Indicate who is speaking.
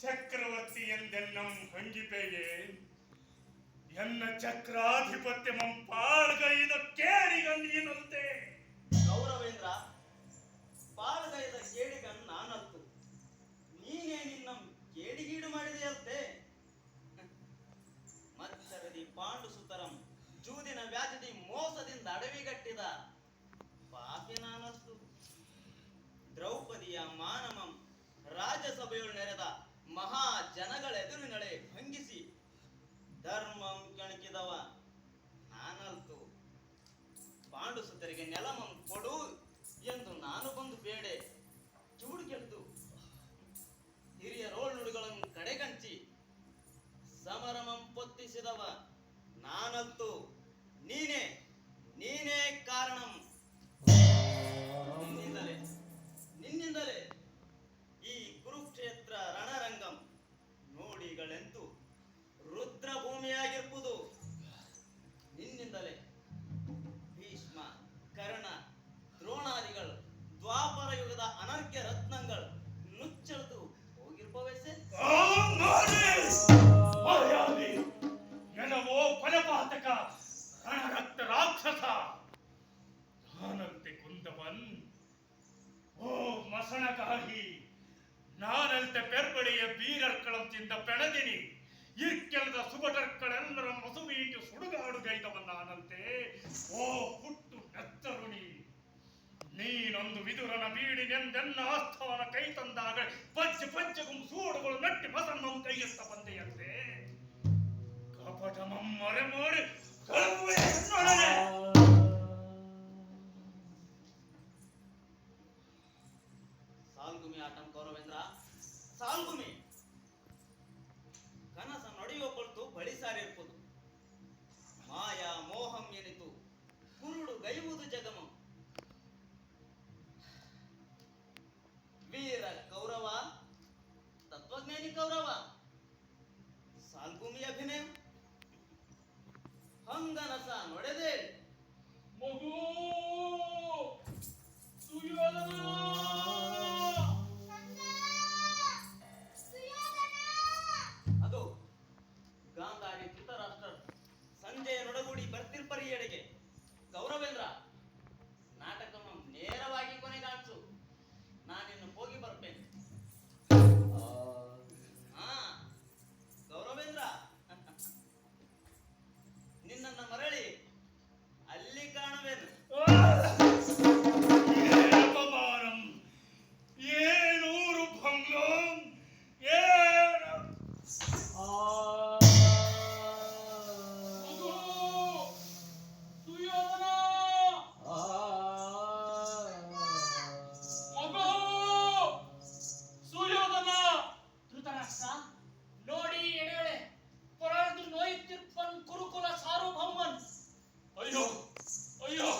Speaker 1: ಚಕ್ರವರ್ತಿ ಎಂದೆನ್ನಂ ಹಂಗಿಪೆಗೆ ಎನ್ನ ಚಕ್ರಾಧಿಪತ್ಯಮಂ ಪಾಳ್ಗೈದ ಕೇಳಿಗ ನೀನಂತೆ?
Speaker 2: ಗೌರವೇಂದ್ರ ಪಾಳ್ಗೈದ ಕೇಡಿಗನ್ ನಾನತ್ತು ನೀನೇ ನಿನ್ನ ಕೇಡಿಗೀಡು ಮಾಡಿದೆಯಂತೆ. ಮತ್ಸರದಿ ಪಾಂಡು ಸುತರಂ ಜೂದಿನ ವ್ಯಾಜದಿ ಮೋಸದಿಂದ ಅಡವಿಗಟ್ಟಿದ ಪಾಪಿ ನಾನಸ್ತು ದ್ರೌಪದಿಯ ಮಾನಮಂ ರಾಜ್ಯಸಭೆಯು ನೆರೆದ ಮಹಾ ಜನಗಳೆದುರಿನಳೆ ಭಂಗಿಸಿ. ಧರ್ಮಂ ಕೆಣಕಿದವ. ನಾನಲ್ತು. ಪಾಂಡು ಸುತ್ತರಿಗೆ ನೆಲಮಂ ಕೊಡು ಎಂದು ನಾನು ಬಂದು ಬೇಡೆ. ಚೂಡು ಕೆಳೆದು ಹಿರಿಯ ರೋಲ್ ನುಡಿಗಳನ್ನು ಕಡೆಗಣಿಸಿ ಸಮರಮಂ ಪೊತ್ತಿಸಿದವ. ನಾನಂತೂ ನೀನೇ ನೀನೇ. ಅನರ್ಘ್ಯ ರತ್ನಗಳು ನುಚ್ಚಳದು!
Speaker 1: ಮಾಯಾವಿ! ಎನವೋ ಕೊಲಪಾತಕ ರಣರಕ್ತ ರಾಕ್ಷಸ! ನಾನಂತೆ ಕುಂದವನ್ ಓ ಮಸಣಗಾಗಿ ನಾನಂತೆ ಪೆರ್ಬಳಿಯ ಬೀರರ್ಕಳಂ ತಿಂದ ಪೆಣದಿನಿ! ಇರ್ಕೆಲದ ಸುಬಟರ್ಕಳೆಲ್ಲರ ಮಸುಮೀಟು ಸುಡುಗಾಡುಗೈದವನ್ ನಾನಂತೆ! ಓ ನೀನೊಂದು ವಿದುರನ ಬೀಡಿನೆಂದೆನ್ನ ಆಸ್ಥಾನ ಕೈ ತಂದಾಗ ಪಚ್ಚ ಪಚ್ಚಗುಂ ಸೂಡುಗಳು ನಟ್ಟಿ ಮಸನ್ನಂ ಕೈಯತ್ತ ಬಂದೆಯಂತೆ ಕಪಟ ಮಮ್ಮರೆ ಮಾಡಿ ಕಳುವೆ ಎನ್ನೊಡನೆ.
Speaker 2: ಸಾಲ್ಗುಮಿ ಆಟಂ ಗೌರವೇಂದ್ರ ಸಾಲ್ಗುಮಿ ಸಾಲ್ಕುಮಿ ಅಭಿನಯ. ಹಂಗನಸ ನೊಡೆದೆ. ಮಗು ಅದು ಗಾಂಧಾರಿ ಧೃತರಾಷ್ಟ್ರ ಸಂಜೆಯ ನೊಡಗೂಡಿ ಬರ್ತಿರ್ಪರಿ ಎಡೆಗೆ. ಗೌರವೇಂದ್ರ ಎಡೆಯೊಳೆ ಕೊರಳದು ನೋಯುತ್ತಿರ್ಪನ್ ಕುರುಕುಲ ಸಾರ್ವಭೌಮನ್. ಅಯ್ಯೋ ಅಯ್ಯೋ.